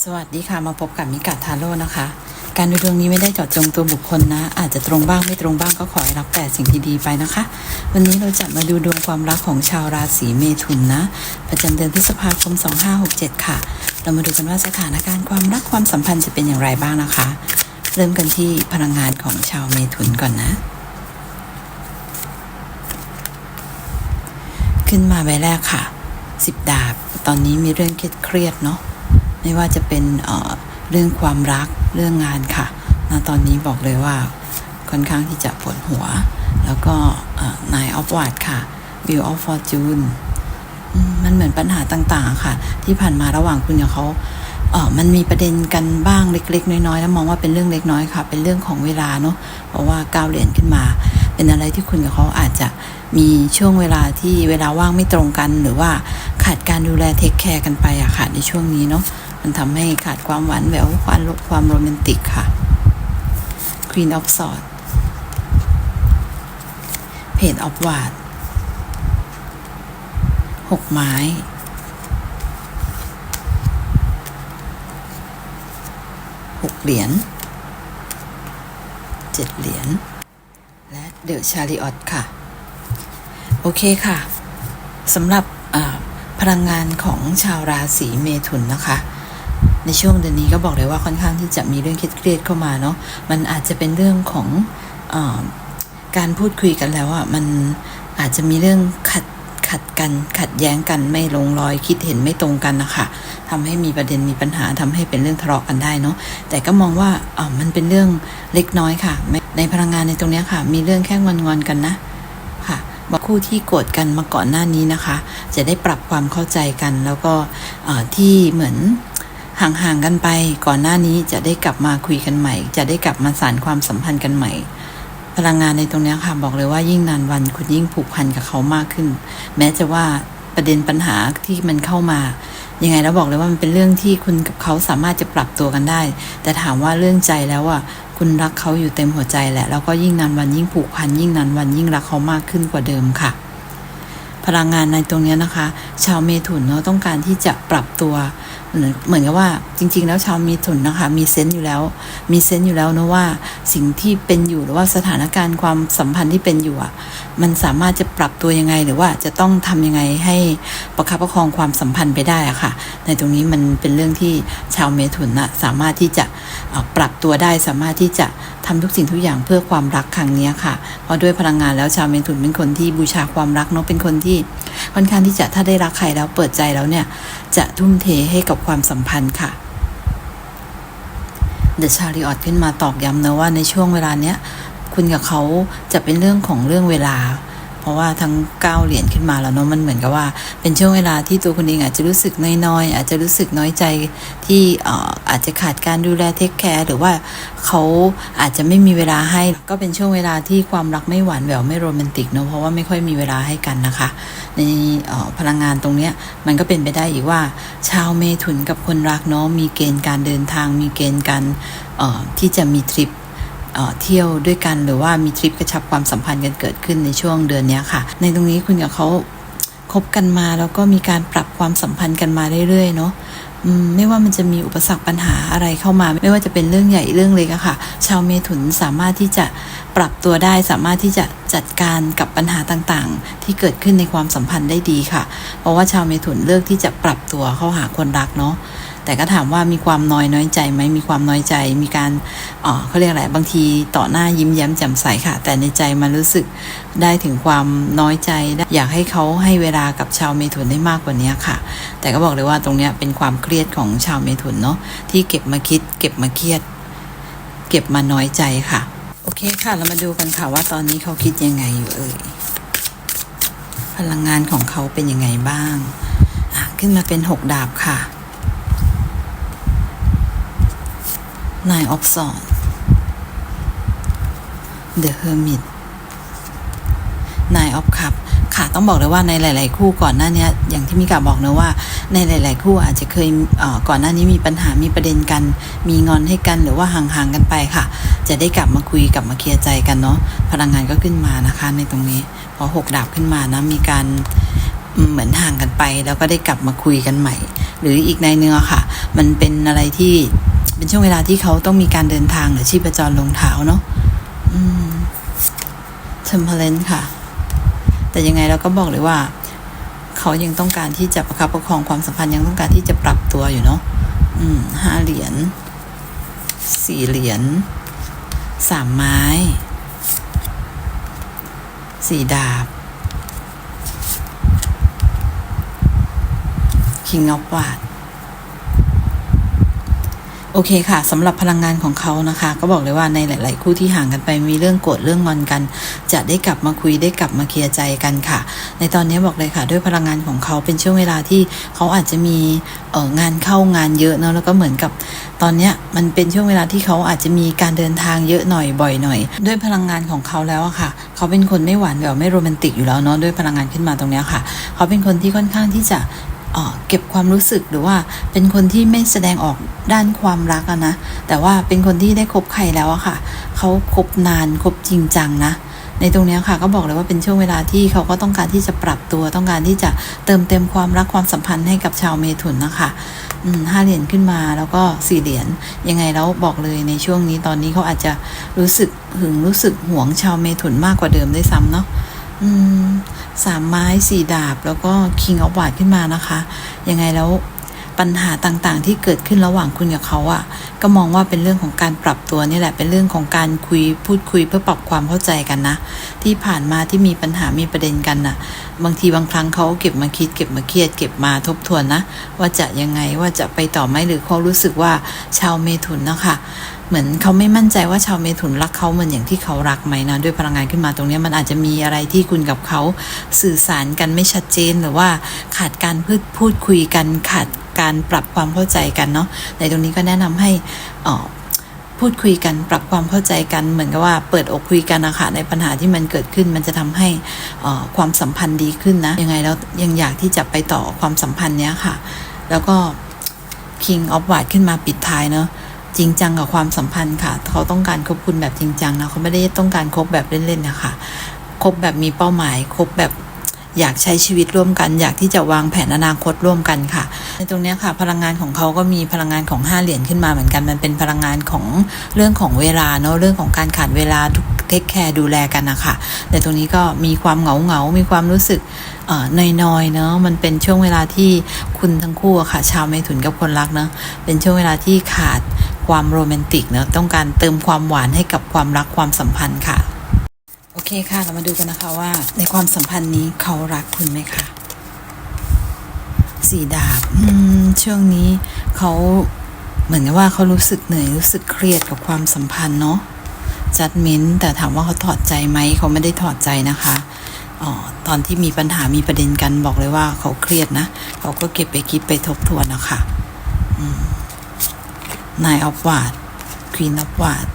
สวัสดีค่ะมาพบกับมิกาทาโร่นะคะ การดูดวงนี้ไม่ได้เจาะจงตัวบุคคลนะ อาจจะตรงบ้างไม่ตรงบ้างก็ขอให้รับแต่สิ่งดีๆไปนะคะ วันนี้เราจะมาดูดวงความรักของชาวราศีเมถุนนะ ประจำเดือนพฤษภาคม 2567 ค่ะ เรามาดูกันว่าสถานการณ์ความรักความสัมพันธ์จะเป็นอย่างไรบ้างนะคะ เริ่มกันที่พลังงานของชาวเมถุนก่อนนะ ขึ้นมาใบแรกค่ะสิบดาบ ตอนนี้มีเรื่องเครียดเนาะ ไม่ว่าจะเป็นเเรื่องความรักเรื่องงานค่ะณตอนนี้บอกเลยว่าค่อนข้างที่จะปวดหัว แล้วก็นายออฟวาดค่ะ Wheel of Fortune อืมมันเหมือนปัญหาต่างๆค่ะ ที่ผ่านมาระหว่างคุณกับเขาเออมันมีประเด็นกันบ้างเล็ก ๆ น้อยๆแล้วมองว่าเป็นเรื่องเล็กน้อยค่ะ เป็นเรื่องของเวลาเนาะเพราะว่าก้าวเหรียญขึ้นมา เป็นอะไรที่คุณกับเขาอาจจะมีช่วงเวลาที่เวลาว่างไม่ตรงกัน หรือว่าขาดการดูแลเทคแคร์กันไปอะค่ะในช่วงนี้เนาะ มันทำให้ขาดความหวานแหววความความโรแมนติกค่ะ Queen of Swords Page of w a d หกไม้หกเหรียญเจ็ดเหรียญและเดอะชาริออตค่ะ โอเคค่ะสำหรับพลังงานของชาวราศีเมถุนนะคะ ในช่วงเดือนนี้ก็บอกเลยว่าค่อนข้างที่จะมีเรื่องเครียดเข้ามาเนาะมันอาจจะเป็นเรื่องของอการพูดคุยกันแล้วอะ่ะมันอาจจะมีเรื่องขัดขัดกันขัดแย้งกันไม่ลงรอยคิดเห็นไม่ตรงกันนะคะทำให้มีประเด็นมีปัญหาทำให้เป็นเรื่องทะเลาะกันได้เนาะแต่ก็มองว่าอ่ามันเป็นเรื่องเล็กน้อยค่ะ ในพลังงานในตรงนี้ค่ะ มีเรื่องแค่งอนๆกันนะค่ะคู่ที่โกรธกันมาก่อนหน้านี้นะคะ จะได้ปรับความเข้าใจกัน แล้วก็ที่เหมือน ห่างๆกันไป ก่อนหน้านี้จะได้กลับมาคุยกันใหม่ จะได้กลับมาสานความสัมพันธ์กันใหม่ พลังงานในตรงนี้ค่ะบอกเลยว่ายิ่งนานวันคุณยิ่งผูกพันกับเขามากขึ้น แม้จะว่าประเด็นปัญหาที่มันเข้ามายังไงแล้วบอกเลยว่ามันเป็นเรื่องที่คุณกับเขาสามารถจะปรับตัวกันได้ แต่ถามว่าเรื่องใจแล้วอะคุณรักเขาอยู่เต็มหัวใจแหละแล้วก็ยิ่งนานวันยิ่งผูกพันยิ่งนานวันยิ่งรักเขามากขึ้นกว่าเดิมค่ะ พลังงานในตรงนี้นะคะ ชาวเมถุนเนาะต้องการที่จะปรับตัวเหมือนเหมือนกับว่าจริง ๆ แล้วชาวเมถุนนะคะ มีเซนต์อยู่แล้ว มีเซนต์อยู่แล้วนะว่าสิ่งที่เป็นอยู่หรือว่าสถานการณ์ความสัมพันธ์ที่เป็นอยู่อะมันสามารถจะปรับตัวยังไง หรือว่าจะต้องทำยังไงให้ประคับประคองความสัมพันธ์ไปได้อะค่ะ ในตรงนี้มันเป็นเรื่องที่ชาวเมถุนนะสามารถที่จะปรับตัวได้สามารถที่จะทำทุกสิ่งทุกอย่างเพื่อความรักครั้งนี้ค่ะเพราะด้วยพลังงานแล้วชาวเมถุนเป็นคนที่บูชาความรักเนาะเป็นคนที่ค่อนข้างที่จะถ้าได้รักใครแล้วเปิดใจแล้วเนี่ย จะทุ่มเทให้กับความสัมพันธ์ค่ะเดอะชาริออตขึ้นมาตอกย้ำนะว่าในช่วงเวลาเนี้ยคุณกับเขาจะเป็นเรื่องของเรื่องเวลา เพราะว่าทั้งก้าเหรียญขึ้นมาแล้วเนาะมันเหมือนกับว่า เป็นช่วงเวลาที่ตัวคุณเองอาจจะรู้สึกน้อยๆอาจจะรู้สึกน้อยใจที่เอ่อาจจะขาดการดูแลเทคแคร์หรือว่าเขาอาจจะไม่มีเวลาให้ก็เป็นช่วงเวลาที่ความรักไม่หวานแหววไม่โรแมนติกเนาะเพราะว่าไม่ค่อยมีเวลาให้กันนะคะ ในพลังงานตรงเนี้ยมันก็เป็นไปได้อีกว่า ชาวเมถุนกับคนรักเนาะมีเกณฑ์การเดินทางมีเกณฑ์การที่จะมีทริป เเที่ยวด้วยกันหรือว่ามีทริปกระชับความสัมพันธ์กันเกิดขึ้นในช่วงเดือนนี้ค่ะ ในตรงนี้คุณกับเขาคบกันมาแล้วก็มีการปรับความสัมพันธ์กันมาเรื่อยๆเนาะไม่ว่ามันจะมีอุปสรรคปัญหาอะไรเข้ามา ไม่ว่าจะเป็นเรื่องใหญ่เรื่องเล็กอะค่ะ ชาวเมถุนสามารถที่จะปรับตัวได้ สามารถที่จะจัดการกับปัญหาต่างๆ ที่เกิดขึ้นในความสัมพันธ์ได้ดีค่ะ เพราะว่าชาวเมถุนเลือกที่จะปรับตัวเข้าหาคนรักเนาะ แต่ก็ถามว่ามีความน้อยน้อยใจไหมมีความน้อยใจ มีการเขาเรียกอะไรบางทีต่อหน้ายิ้มแย้มแจ่มใสค่ะ แต่ในใจมันรู้สึกได้ถึงความน้อยใจ อยากให้เขาให้เวลากับชาวเมถุนได้มากกว่านี้ค่ะ แต่ก็บอกเลยว่าตรงนี้เป็นความเครียดของชาวเมถุนเนาะที่เก็บมาคิด เก็บมาเครียด เก็บมาน้อยใจค่ะ โอเคค่ะ เรามาดูกันค่ะว่าตอนนี้เขาคิดยังไงอยู่เอ่ยพลังงานของเขาเป็นยังไงบ้างขึ้นมาเป็นหกดาบค่ะ นายออฟสอน The Hermit นายออฟคัพค่ะต้องบอกเลยว่าในหลาย ๆ คู่ก่อนหน้านี้อย่างที่มิกาบอกนะว่า ในหลาย ๆ คู่อาจจะเคยเก่อนหน้านี้มีปัญหามีประเด็นกัน มีงอนให้กันหรือว่าห่าง ๆ กันไปค่ะ จะได้กลับมาคุยกลับมาเคลียร์ใจกันเนาะพลังงานก็ขึ้นมานะคะในตรงนี้พอหกดาบขึ้นมานะมีการเหมือนห่างกันไป แล้วก็ได้กลับมาคุยกันใหม่ หรืออีกในเนื้อค่ะ มันเป็นอะไรที่ เป็นช่วงเวลาที่เขาต้องมีการเดินทางหรือชีพจรลงเท้าเนาะอืมเทมเพลนค่ะ แต่ยังไงเราก็บอกเลยว่า เขายังต้องการที่จะประคับประคองความสัมพันธ์ยังต้องการที่จะปรับตัวอยู่เนาะอืมห้าเหรียญสี่เหรียญสามไม้สี่ดาบ King of w a d โอเคค่ะสำหรับพลังงานของเขานะคะ ก็บอกเลยว่าในหลาย ๆ คู่ที่ห่างกันไปมีเรื่องโกรธเรื่องงอนกัน จะได้กลับมาคุยได้กลับมาเคลียร์ใจกันค่ะ ในตอนนี้บอกเลยค่ะ ด้วยพลังงานของเขาเป็นช่วงเวลาที่เขาอาจจะมีเอองานเข้างานเยอะเนอะแล้วก็เหมือนกับตอนเนี้ยมันเป็นช่วงเวลาที่เขาอาจจะมีการเดินทางเยอะหน่อยบ่อยหน่อย ด้วยพลังงานของเขาแล้วอะค่ะ เขาเป็นคนไม่หวานแหววไม่โรแมนติกอยู่แล้วเนาะด้วยพลังงานขึ้นมาตรงเนี้ยค่ะ เขาเป็นคนที่ค่อนข้างที่จะ เก็บความรู้สึกหรือว่าเป็นคนที่ไม่แสดงออกด้านความรักอะนะ แต่ว่าเป็นคนที่ได้คบใครแล้วอะค่ะ เขาคบนานคบจริงจังนะในตรงนี้ค่ะก็บอกเลยว่าเป็นช่วงเวลาที่เขาก็ต้องการที่จะปรับตัวต้องการที่จะเติมเต็มความรักความสัมพันธ์ให้กับชาวเมถุนนะคะห้าเหรียญขึ้นมาแล้วก็สี่เหรียญยังไงแล้วบอกเลยในช่วงนี้ตอนนี้เขาอาจจะรู้สึกหึงรู้สึกหวงชาวเมถุนมากกว่าเดิมด้วยซ้ำเนาะ สามไม้สี่ดาบ แล้วก็คิงออฟวาดขึ้นมานะคะ ยังไงแล้ว ปัญหาต่างๆ ที่เกิดขึ้นระหว่างคุณกับเขาอะ่ะ ก็มองว่าเป็นเรื่องของการปรับตัวนี่แหละ เป็นเรื่องของการคุยพูดคุยเพื่อปรับความเข้าใจกันนะ ที่ผ่านมาที่มีปัญหามีประเด็นกันน่ะ บางทีบางครั้งเขาเก็บมาคิดเก็บมาเครียด เก็บมาทบทวนนะ ว่าจะยังไงว่าจะไปต่อไหมหรือเขารู้สึกว่าชาวเมถุนนะคะเหมือนเขาไม่มั่นใจว่าชาวเมถุนรักเขาเหมือนอย่างที่เขารักไหมนะด้วยพลังงานขึ้นมาตรงนี้มันอาจจะมีอะไรที่คุณกับเขาสื่อสารกันไม่ชัดเจนหรือว่าขาดการพูดพูดคุยกันขาด การปรับความเข้าใจกันเนาะในตรงนี้ก็แนะนำให้อ่อพูดคุยกันปรับความเข้าใจกันเหมือนกับว่าเปิดอกคุยกันนะคะในปัญหาที่มันเกิดขึ้น มันจะทำให้ความสัมพันธ์ดีขึ้นนะยังไงแล้วยังอยากที่จะไปต่อความสัมพันธ์เนี้ยค่ะ แล้วก็ King of w a d ขึ้นมาปิดท้ายเนาะจริงจังกับความสัมพันธ์ค่ะ เขาต้องการคบคุณแบบจริงจังนะเขาไม่ได้ต้องการคบแบบเล่นๆนะคะคบแบบมีเป้าหมายคบแบบ อยากใช้ชีวิตร่วมกัน อยากที่จะวางแผนอนาคตร่วมกันค่ะ ในตรงนี้ค่ะ พลังงานของเขาก็มีพลังงานของห้าเหรียญขึ้นมาเหมือนกัน มันเป็นพลังงานของเรื่องของเวลาเนาะเรื่องของการขาดเวลาทุกเทคแคร์ดูแลกันนะคะแต่ตรงนี้ก็มีความเหงาเหงา มีความรู้สึกเอ่อน้อยๆเนาะมันเป็นช่วงเวลาที่คุณทั้งคู่ค่ะ ชาวเมถุนกับคนรักเนาะเป็นช่วงเวลาที่ขาดความโรแมนติกเนาะต้องการเติมความหวานให้กับความรักความสัมพันธ์ค่ะ โอเคค่ะ เรามาดูกันนะคะว่า ในความสัมพันธ์นี้เขารักคุณไหมคะสีดาบอืมช่วงนี้เขาเหมือนกับว่าเขารู้สึกเหนื่อยรู้สึกเครียดกับความสัมพันธ์เนาะจัดเม้นแต่ถามว่าเขาถอดใจไหมเขาไม่ได้ถอดใจนะคะอ๋อตอนที่มีปัญหามีประเด็นกันบอกเลยว่าเขาเครียดนะเขาก็เก็บไปคิดไปทบทวนนะคะนายออฟวาดควีนออฟวาด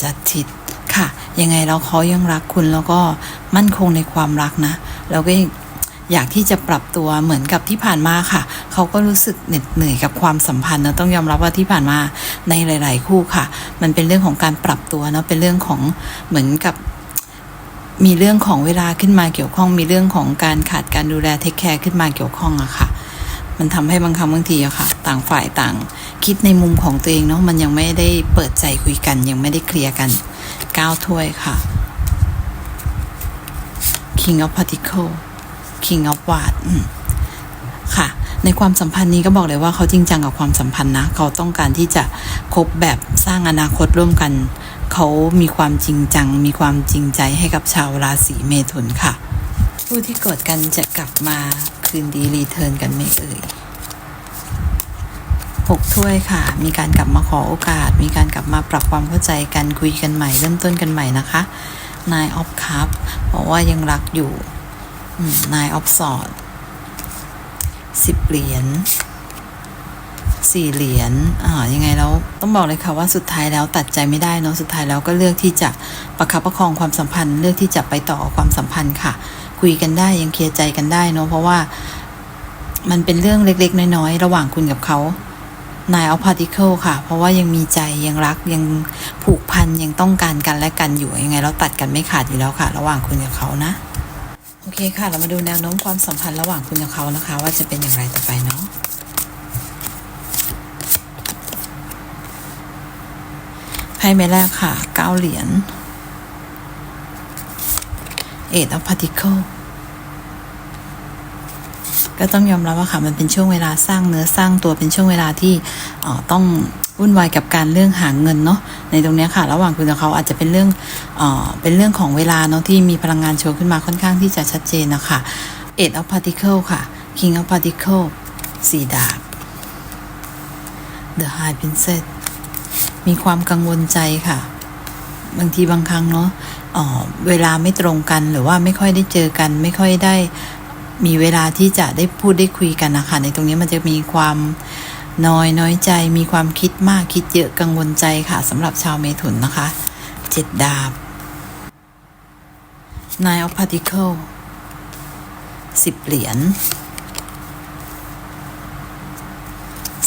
จัดทิด ค่ะ ยังไงแล้วเขายังรักคุณแล้วก็มั่นคงในความรักนะ แล้วก็อยากที่จะปรับตัวเหมือนกับที่ผ่านมาค่ะ เขาก็รู้สึกเหน็ดเหนื่อยกับความสัมพันธ์นะต้องยอมรับว่าที่ผ่านมาในหลาย ๆ คู่ค่ะ มันเป็นเรื่องของการปรับตัวเนาะเป็นเรื่องของเหมือนกับมีเรื่องของเวลาขึ้นมาเกี่ยวข้อง มีเรื่องของการขาดการดูแลเทคแคร์ขึ้นมาเกี่ยวข้องอะค่ะ มันทำให้บางครั้งบางทีอะค่ะ ต่างฝ่ายต่าง คิดในมุมของตัวเองเนาะมันยังไม่ได้เปิดใจคุยกัน ยังไม่ได้เคลียร์กัน ก้าวถ้วยค่ะ King of Particle King of w a d อืมค่ะ ในความสัมพันธ์นี้ก็บอกเลยว่าเขาจริงจังกับความสัมพันธ์นะ เขาต้องการที่จะคบแบบสร้างอนาคตร่วมกัน เขามีความจริงจัง มีความจริงใจให้กับชาวราศีเมถุนค่ะ ผู้ที่โกรธกันจะกลับมาคืนดีรีเทิร์นกันไม่เอ่ย หกถ้วยค่ะ มีการกลับมาขอโอกาส มีการกลับมาปรับความเข้าใจกันคุยกันใหม่เริ่มต้นกันใหม่นะคะนายออฟคัพบอกว่ายังรักอยู่นายออฟสอดสิบเหรียญสี่เหรียญอ่ายังไงแล้วต้องบอกเลยค่ะว่าสุดท้ายแล้วตัดใจไม่ได้เนาะสุดท้ายแล้วก็เลือกที่จะประคับประคองความสัมพันธ์ เลือกที่จะไปต่อความสัมพันธ์ค่ะ คุยกันได้ยังเคลียร์ใจกันได้เนาะเพราะว่ามันเป็นเรื่องเล็ก ๆ น้อยๆระหว่างคุณกับเขา นายเอาพาร์ติเคิลค่ะ เพราะว่ายังมีใจยังรักยังผูกพันยังต้องการกันและกันอยู่ยังไงเราตัดกันไม่ขาดอยู่แล้วค่ะ ระหว่างคุณกับเขานะ โอเคค่ะ เรามาดูแนวโน้มความสัมพันธ์ระหว่างคุณกับเขานะคะ ว่าจะเป็นอย่างไรต่อไปเนาะไพ่ใบแรกค่ะเก้าเหรียญ Eight of Particle ก็ต้องยอมรับว่าค่ะมันเป็นช่วงเวลาสร้างเนื้อสร้างตัวเป็นช่วงเวลาที่ต้องวุ่นวายกับการเรื่องหาเงินเนาะในตรงนี้ค่ะ ระหว่างคุณกับเขาอาจจะเป็นเรื่องเออเป็นเรื่องของเวลาเนาะที่มีพลังงานโชว์ขึ้นมาค่อนข้างที่จะชัดเจนนะคะ Eight of Particle ค่ะ King of Particle สี่ดาบ The High Princess มีความกังวลใจค่ะ บางทีบางครั้งเนาะเวลาไม่ตรงกันหรือว่าไม่ค่อยได้เจอกัน ไม่ค่อยได้ มีเวลาที่จะได้พูดได้คุยกันนะคะในตรงนี้มันจะมีความน้อยน้อยใจมีความคิดมากคิดเยอะกังวลใจค่ะสำหรับชาวเมถุนนะคะเจ็ดดาบ Nine of Particle สิบเหรียญ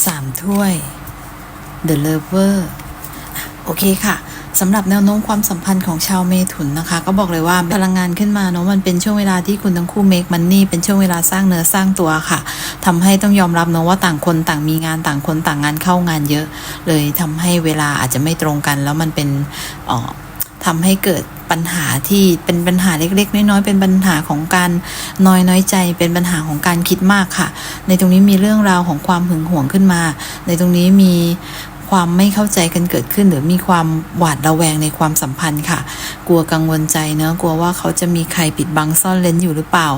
สามถ้วย The Lover อะโอเคค่ะ สำหรับแนวโน้มความสัมพันธ์ของชาวเมถุนนะคะ ก็บอกเลยว่าพลังงานขึ้นมาเนาะมันเป็นช่วงเวลาที่คุณทั้งคู่ make money เป็นช่วงเวลาสร้างเนื้อสร้างตัวค่ะทำให้ต้องยอมรับเนาะว่าต่างคนต่างมีงานต่างคนต่างงานเข้างานเยอะ เลยทำให้เวลาอาจจะไม่ตรงกัน แล้วมันเป็นออทำให้เกิดปัญหาที่เป็นปัญหาเล็ก ๆ น้อยๆเป็นปัญหาของการน้อยน้อยใจ เป็นปัญหาของการคิดมากค่ะ ในตรงนี้มีเรื่องราวของความหึงหวงขึ้นมา ในตรงนี้มี ความไม่เข้าใจกันเกิดขึ้น หรือมีความหวาดระแวงในความสัมพันธ์ค่ะ กลัวกังวลใจเนอะกลัวว่าเขาจะมีใครปิดบังซ่อนเล้นอยู่หรือเปล่า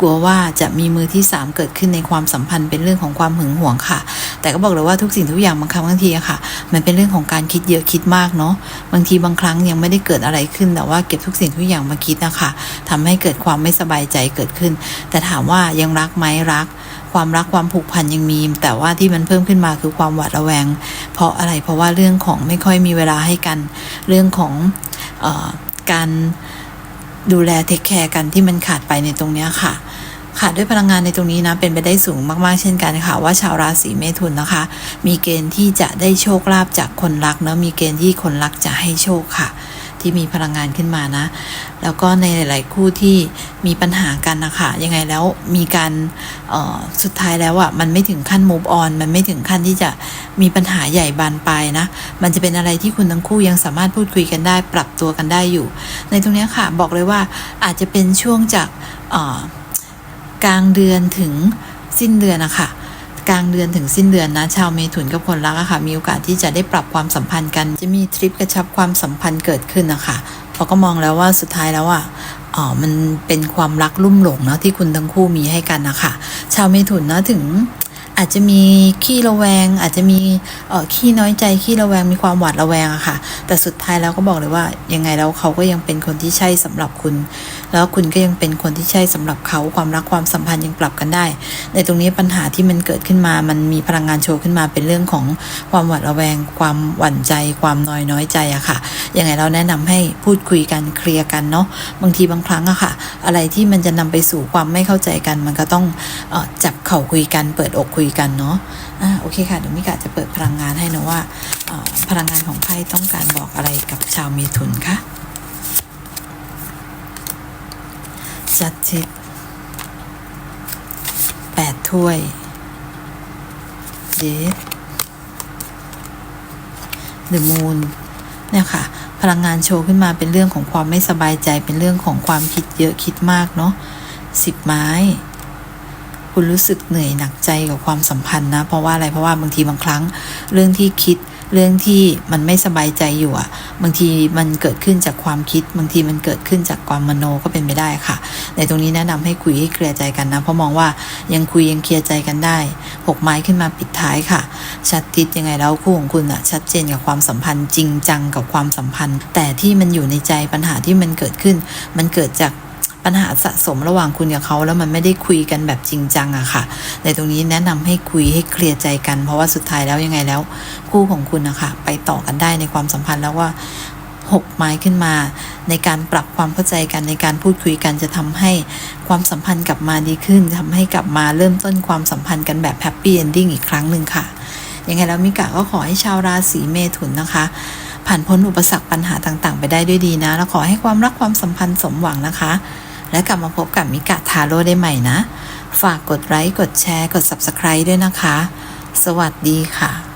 กลัวว่าจะมีมือที่สามเกิดขึ้นในความสัมพันธ์เป็นเรื่องของความหึงหวงค่ะ แต่ก็บอกเลยว่าทุกสิ่งทุกอย่างบางครั้งบางทีอะค่ะ มันเป็นเรื่องของการคิดเยอะคิดมากเนาะบางทีบางครั้งยังไม่ได้เกิดอะไรขึ้นแต่ว่าเก็บทุกสิ่งทุกอย่างมาคิดนะคะทำให้เกิดความไม่สบายใจเกิดขึ้น แต่ถามว่ายังรักไหมรัก ความรักความผูกพันยังมี แต่ว่าที่มันเพิ่มขึ้นมาคือความหวาดระแวง เพราะอะไรเพราะว่าเรื่องของไม่ค่อยมีเวลาให้กัน เรื่องของออการดูแลเทคแคร์กันที่มันขาดไปในตรงนี้ค่ะ ค่ะด้วยพลังงานในตรงนี้นะเป็นไปได้สูงมากๆเช่นกันค่ะว่าชาวราศีเมถุนนะคะ มีเกณฑ์ที่จะได้โชคลาภจากคนรักเนาะมีเกณฑ์ที่คนรักจะให้โชคค่ะ ที่มีพลังงานขึ้นมานะ แล้วก็ในหลาย ๆ คู่ที่มีปัญหากันนะคะยังไงแล้วมีการออสุดท้ายแล้วอะ่ะมันไม่ถึงขั้น move on มันไม่ถึงขั้นที่จะมีปัญหาใหญ่บานปลายนะ มันจะเป็นอะไรที่คุณทั้งคู่ยังสามารถพูดคุยกันได้ ปรับตัวกันได้อยู่ ในตรงนี้ค่ะบอกเลยว่าอาจจะเป็นช่วงจากออ กลางเดือนถึงสิ้นเดือนนะคะกลางเดือนถึงสิ้นเดือนนะชาวเมถุนกับคนรักอะค่ะมีโอกาสที่จะได้ปรับความสัมพันธ์กัน จะมีทริปกระชับความสัมพันธ์เกิดขึ้นนะคะเราก็มองแล้วว่าสุดท้ายแล้วอะอ๋อมันเป็นความรักลุ่มหลงเนาะที่คุณทั้งคู่มีให้กันนะคะชาวเมถุนนะถึงอาจจะมีขี้ระแวง อาจจะมีเออขี้น้อยใจขี้ระแวงมีความหวาดระแวงอะค่ะ แต่สุดท้ายแล้วก็บอกเลยว่ายังไงแล้วเขาก็ยังเป็นคนที่ใช่สำหรับคุณ แล้วคุณก็ยังเป็นคนที่ใช่สำหรับเขาความรักความสัมพันธ์ยังปรับกันได้ ในตรงนี้ปัญหาที่มันเกิดขึ้นมา มันมีพลังงานโชว์ขึ้นมาเป็นเรื่องของความหวาดระแวง ความหวั่นใจ ความน้อยน้อยใจอะค่ะยังไงเราแนะนำให้พูดคุยกันเคลียร์กันเนาะบางทีบางครั้งอะค่ะ อะไรที่มันจะนำไปสู่ความไม่เข้าใจกัน มันก็ต้องออจับเข่าคุยกัน เปิดอกคุยกันเนาะอ่าโอเคค่ะเดี๋ยวมิกาจะเปิดพลังงานให้นะว่าพลังงานของไพ่ต้องการบอกอะไรกับชาวเมถุนคะ จัดทิปแปดถ้วยเดทเดอะมูนเนี่ยค่ะ พลังงานโชว์ขึ้นมาเป็นเรื่องของความไม่สบายใจเป็นเรื่องของความคิดเยอะคิดมากเนาะสิบไม้ คุณรู้สึกเหนื่อยหนักใจกับความสัมพันธ์นะ เพราะว่าอะไรเพราะว่าบางทีบางครั้งเรื่องที่คิดเรื่องที่มันไม่สบายใจอยู่อะบางทีมันเกิดขึ้นจากความคิด บางทีมันเกิดขึ้นจากความมโนก็เป็นไปได้ค่ะ ในตรงนี้แนะนำให้คุยให้เคลียร์ใจกันนะ เพราะมองว่ายังคุยยังเคลียร์ใจกันได้หกไม้ขึ้นมาปิดท้ายค่ะ ชัดติดยังไงแล้วคู่ของคุณอะชัดเจนกับความสัมพันธ์จริงจังกับความสัมพันธ์ แต่ที่มันอยู่ในใจปัญหาที่มันเกิดขึ้น มันเกิดจากปัญหาสะสมระหว่างคุณกับเขาแล้วมันไม่ได้คุยกันแบบจริงจังอะค่ะ ในตรงนี้แนะนำให้คุยให้เคลียร์ใจกัน เพราะว่าสุดท้ายแล้วยังไงแล้ว คู่ของคุณนะคะไปต่อกันได้ในความสัมพันธ์แล้วว่าหกไม้ขึ้นมา ในการปรับความเข้าใจกันในการพูดคุยกันจะทำให้ความสัมพันธ์กลับมาดีขึ้นทำให้กลับมาเริ่มต้นความสัมพันธ์กันแบบแฮปปี้เอนดิ้งอีกครั้งหนึ่งค่ะยังไงแล้วมิกะก็ขอให้ชาวราศีเมถุนนะคะ ผ่านพ้นอุปสรรคปัญหาต่างๆ ไปได้ด้วยดีนะ แล้วขอให้ความรักความสัมพันธ์สมหวังนะคะ และกลับมาพบกับมิกะทาโร่ได้ใหม่นะ ฝากกดไลค์กดแชร์ กด Subscribe ด้วยนะคะ สวัสดีค่ะ